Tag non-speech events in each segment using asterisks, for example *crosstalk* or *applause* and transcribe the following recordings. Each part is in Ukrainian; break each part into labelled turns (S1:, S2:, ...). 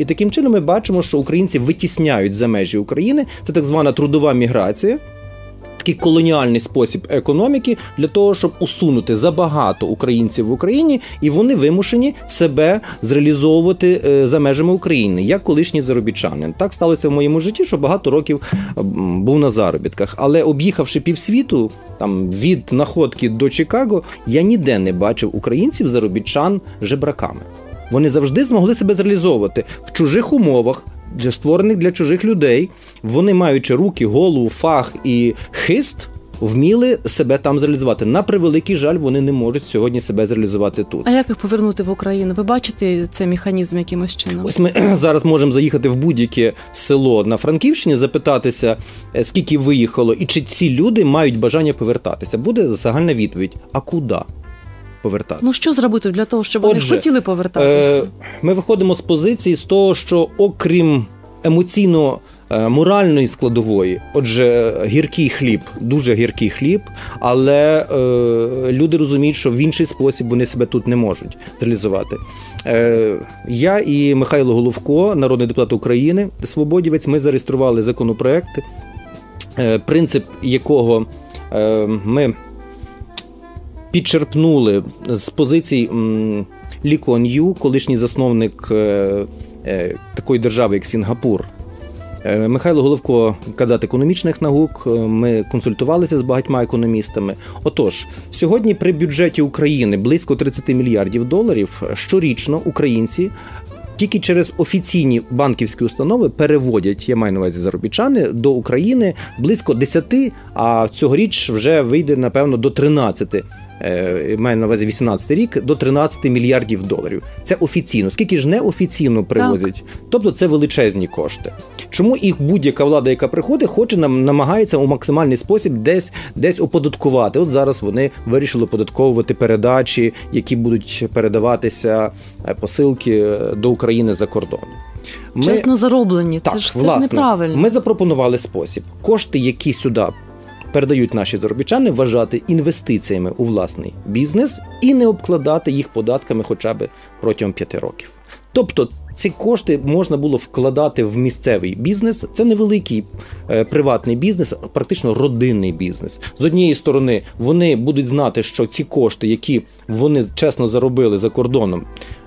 S1: І таким чином ми бачимо, що українці витісняють за межі України. Це так звана трудова міграція такий колоніальний спосіб економіки для того, щоб усунути забагато українців в Україні, і вони вимушені себе зреалізовувати е, за межами України як колишній заробітчанин. Так сталося в моєму житті, що багато років був на заробітках, але об'їхавши півсвіту, там від находки до Чикаго, я ніде не бачив українців заробітчан жебраками. Вони завжди змогли себе зреалізовувати в чужих умовах, для створених для чужих людей. Вони, маючи руки, голову, фах і хист, вміли себе там зреалізувати. На превеликий жаль, вони не можуть сьогодні себе зреалізувати тут.
S2: А як їх повернути в Україну? Ви бачите цей механізм якимось чином?
S1: Ось ми *clears throat* зараз можемо заїхати в будь-яке село на Франківщині, запитатися, е, скільки виїхало, і чи ці люди мають бажання повертатися. Буде загальна відповідь: а куди? Повертати.
S2: Ну що зробити для того, щоб вони хотіли повертатися? Е,
S1: ми виходимо з позиції з того, що окрім емоційно. Е, моральної складової, отже, гіркий хліб, дуже гіркий хліб, але е, люди розуміють, що в інший спосіб вони себе тут не можуть реалізувати. Е, Я і Михайло Головко, народний депутат України, Свободівець, ми зареєстрували законопроект, е, принцип якого е, ми підчерпнули з позицій Лі Куан Ю, колишній засновник е, е, такої держави, як Сінгапур. Е, Михайло Головко, кандидат економічних наук. Ми консультувалися з багатьма економістами. Отож, сьогодні при бюджеті України близько 30 мільярдів доларів щорічно українці. Тільки через офіційні банківські установи переводять, я маю на увазі заробітчани, до України близько 10, а цьогоріч вже вийде напевно до 13 Е, маю на увазі 18 рік до 13 мільярдів доларів. Це офіційно. Скільки ж неофіційно привозять? Так. Тобто це величезні кошти. Чому їх будь-яка влада, яка приходить, хоче нам намагається у максимальний спосіб десь десь оподаткувати? От зараз вони вирішили податковувати передачі, які будуть передаватися е, посилки е, до України за кордон.
S2: Ми... Чесно зароблені, так, це ж це власне, ж неправильно.
S1: Ми запропонували спосіб. Кошти, які сюди передають наші заробітчани вважати інвестиціями у власний бізнес і не обкладати їх податками хоча б протягом п'яти років. Тобто ці кошти можна було вкладати в місцевий бізнес. Це невеликий е, приватний бізнес, практично родинний бізнес. З однієї сторони, вони будуть знати, що ці кошти, які вони чесно заробили за кордоном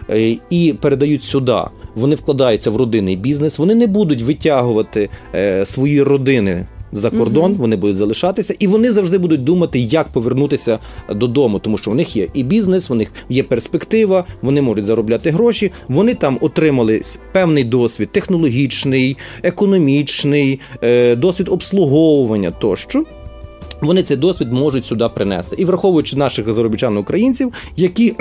S1: е, і передають сюди, вони вкладаються в родинний бізнес. Вони не будуть витягувати е, свої родини за кордон, угу. вони будуть залишатися, і вони завжди будуть думати, як повернутися додому, тому що в них є і бізнес, у них є перспектива, вони можуть заробляти гроші. Вони там отримали певний досвід технологічний, економічний, е, досвід обслуговування тощо. Вони цей досвід можуть сюди принести, і враховуючи наших заробітчан українців, які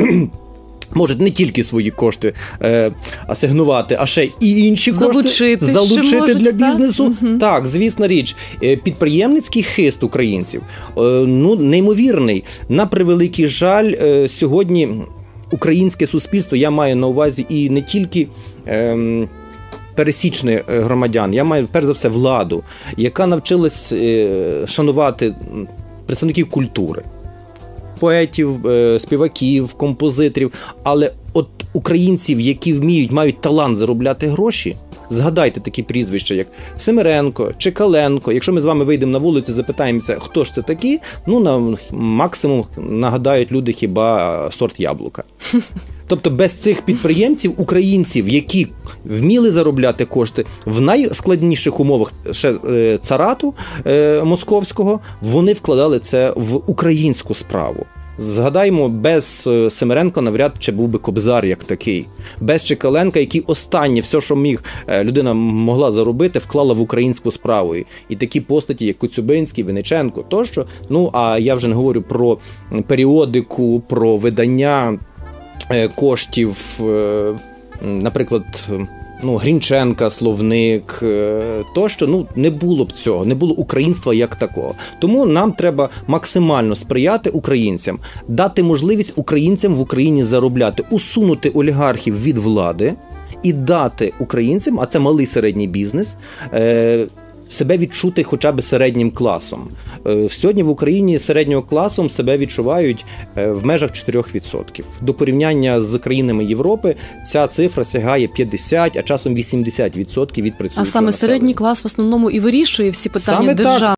S1: Можуть не тільки свої кошти е, асигнувати, а ще і інші
S2: залучити,
S1: кошти залучити можуть, для бізнесу. Так, так, звісна річ, е, підприємницький хист українців е, ну неймовірний. На превеликий жаль, е, сьогодні українське суспільство я маю на увазі і не тільки. Е, Пересічних громадян, я маю перш за все владу, яка навчилась е, шанувати представників культури поетів, е, співаків, композиторів, але от українців, які вміють, мають талант заробляти гроші. Згадайте такі прізвища, як Семеренко, Чекаленко. Якщо ми з вами вийдемо на вулицю, запитаємося, хто ж це такі, ну на максимум нагадають люди хіба сорт яблука. *laughs* Тобто без цих підприємців, українців, які вміли заробляти кошти в найскладніших умовах ще е, царату е, московського, вони вкладали це в українську справу. Згадаймо, без е, Семеренко навряд чи був би Кобзар як такий, без Чекаленка, який останнє все, що міг людина могла заробити, вклала в українську справу. І такі постаті, як Коцюбинський, Виниченко, тощо. Ну а я вже не говорю про періодику, про видання. Е, коштів, е, наприклад. Ну, Грінченка, словник е, тощо ну не було б цього, не було українства як такого. Тому нам треба максимально сприяти українцям, дати можливість українцям в Україні заробляти, усунути олігархів від влади і дати українцям, а це малий середній бізнес, себе відчути хоча б середнім класом. Е, Сьогодні в Україні середнього класом себе відчувають е, в межах 4%. До порівняння з країнами Європи ця цифра сягає 50, а часом 80% від працюючого
S2: А саме
S1: населення.
S2: середній клас в основному і вирішує всі питання
S1: Саме так.
S2: держави.